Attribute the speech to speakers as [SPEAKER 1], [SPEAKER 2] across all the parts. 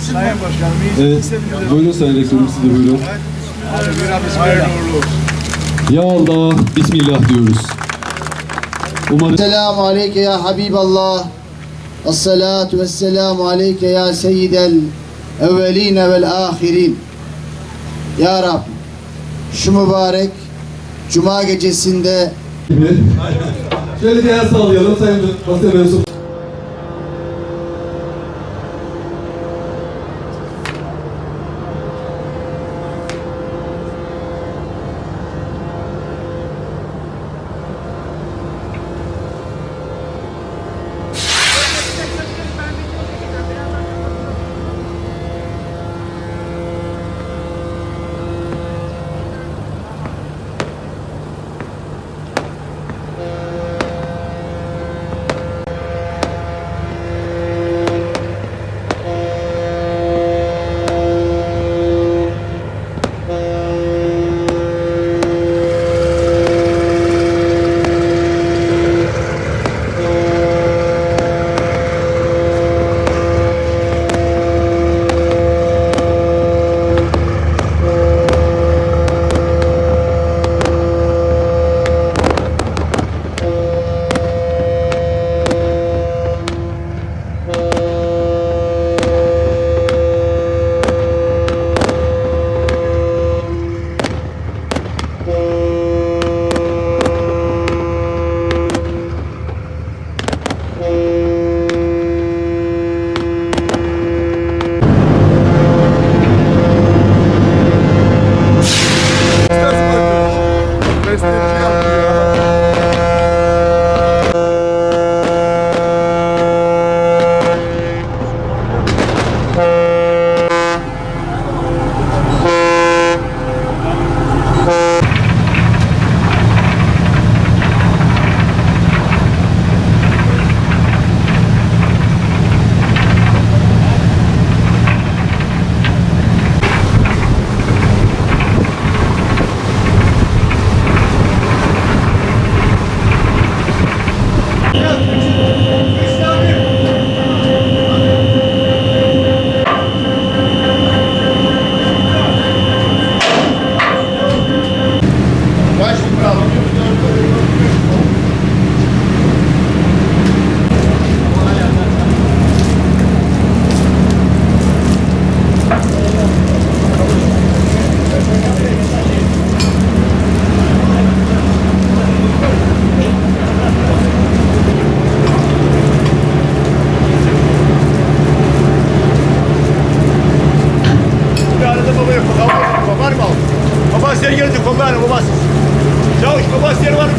[SPEAKER 1] Sayın Başkanım,
[SPEAKER 2] Evet. Buyurun Sayın Rektörüm siz de buyurun. Ya Allah, Bismillah diyoruz. Umarım...
[SPEAKER 3] Selamu aleyke ya Habiballah. Esselatu vesselamu aleyke ya seyyidel evveline vel ahirin. Ya Rab, şu mübarek Cuma gecesinde...
[SPEAKER 2] Şöyle bir el sallayalım Sayın Basya Mensup.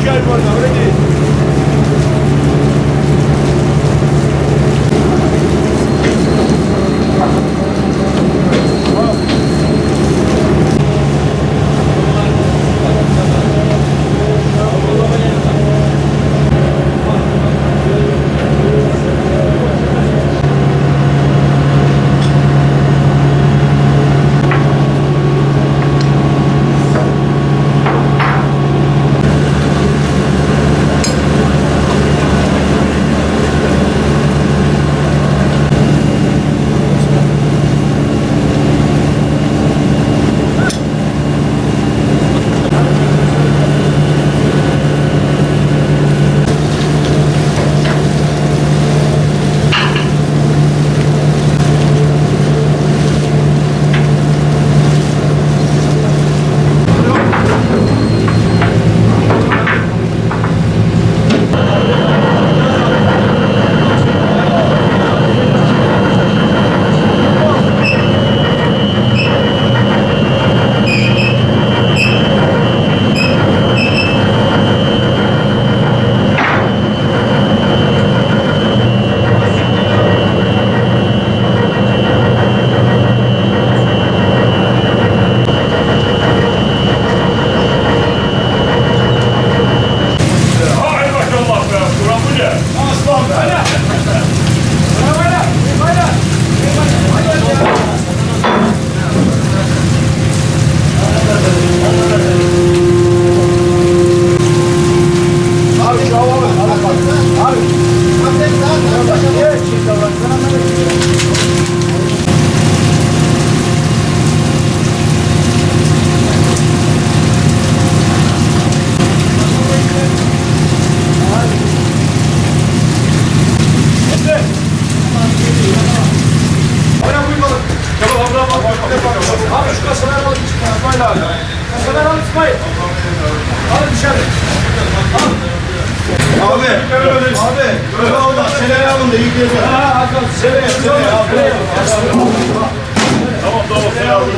[SPEAKER 1] Geldbeutel, aber nicht. Aynen buyur balık. Tamam abla abla.
[SPEAKER 4] Abi şu kasalar alıp çıkma. İsmail abi. Kasalar alıp İsmail. Alın dışarı. Alın.
[SPEAKER 1] Abi, abi, öyle olmaz. Seneye alın da yükleyelim.
[SPEAKER 4] Ha, Hakan, seneye, seneye.
[SPEAKER 1] Tamam, tamam, seneye alın.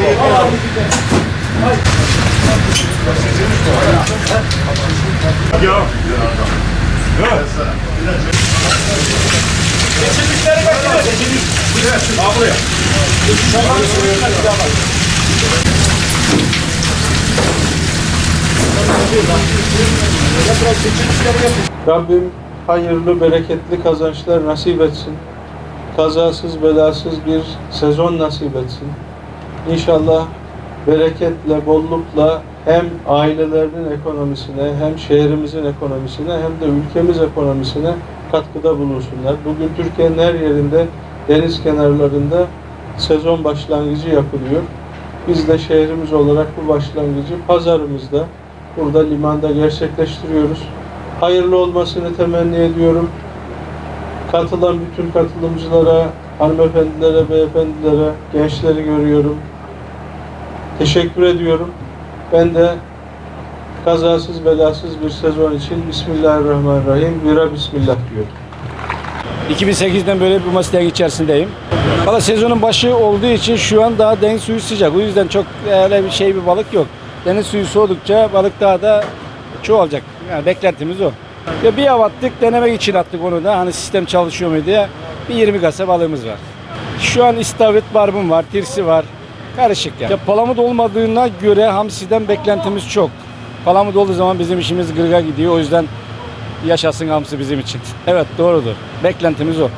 [SPEAKER 1] Ya.
[SPEAKER 4] Geçildikleri bekliyoruz.
[SPEAKER 5] Rabbim hayırlı, bereketli kazançlar nasip etsin. Kazasız, belasız bir sezon nasip etsin. İnşallah bereketle, bollukla hem ailelerinin ekonomisine, hem şehrimizin ekonomisine, hem de ülkemiz ekonomisine katkıda bulunsunlar. Bugün Türkiye'nin her yerinde, deniz kenarlarında sezon başlangıcı yapılıyor. Biz de şehrimiz olarak bu başlangıcı pazarımızda, burada limanda gerçekleştiriyoruz. Hayırlı olmasını temenni ediyorum. Katılan bütün katılımcılara, hanımefendilere, beyefendilere, gençleri görüyorum. Teşekkür ediyorum. Ben de kazasız belasız bir sezon için Bismillahirrahmanirrahim. Vira Bismillah diyorum.
[SPEAKER 6] 2008'den beri bu mesleğin içerisindeyim. Valla sezonun başı olduğu için şu an daha deniz suyu sıcak. O yüzden çok öyle bir şey bir balık yok. Deniz suyu soğudukça balık daha da çoğalacak. Yani beklentimiz o. Ya bir av attık, denemek için attık onu da. Hani sistem çalışıyor mu diye. Bir 20 kasa balığımız var. Şu an istavrit barbun var, tirsi var. Karışık yani. Ya palamut olmadığına göre hamsiden beklentimiz çok. Palamut olduğu zaman bizim işimiz gırga gidiyor. O yüzden yaşasın hamsi bizim için. Evet doğrudur. Beklentimiz o.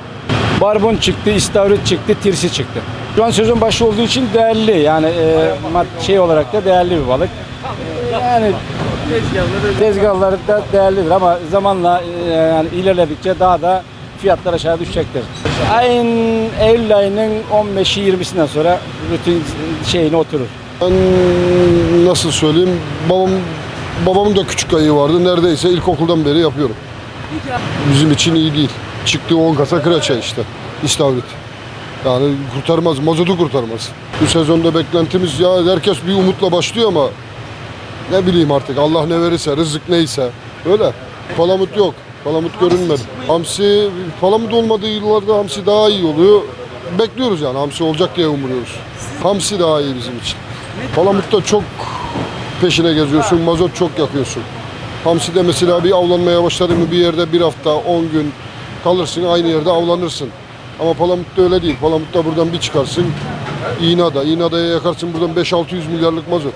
[SPEAKER 6] Barbun çıktı, istavrit çıktı, tirsi çıktı. Şu an sezon başı olduğu için değerli yani e, şey olarak da değerli bir balık. E, yani tezgahları da değerlidir ama zamanla e, yani ilerledikçe daha da fiyatlar aşağı düşecektir. Ayın Eylül ayının 15'i 20'sinden sonra rutin şeyine oturur.
[SPEAKER 7] Ben nasıl söyleyeyim? Babam babamın da küçük ayı vardı. Neredeyse ilkokuldan beri yapıyorum. Bizim için iyi değil. Çıktığı 10 kasa kıraça işte. İstavrit. Yani kurtarmaz, mazotu kurtarmaz. Bu sezonda beklentimiz ya herkes bir umutla başlıyor ama ne bileyim artık Allah ne verirse, rızık neyse. Öyle. Palamut yok. Palamut görünmedi. Hamsi, palamut olmadığı yıllarda hamsi daha iyi oluyor. Bekliyoruz yani hamsi olacak diye umuyoruz. Hamsi daha iyi bizim için. Palamut'ta çok peşine geziyorsun, mazot çok yakıyorsun. Hamsi'de mesela bir avlanmaya başladın mı bir yerde bir hafta, 10 gün kalırsın, aynı yerde avlanırsın. Ama Palamut'ta öyle değil. Palamut'ta buradan bir çıkarsın, İğnada. İğnada'ya yakarsın buradan 5-600 milyarlık mazot.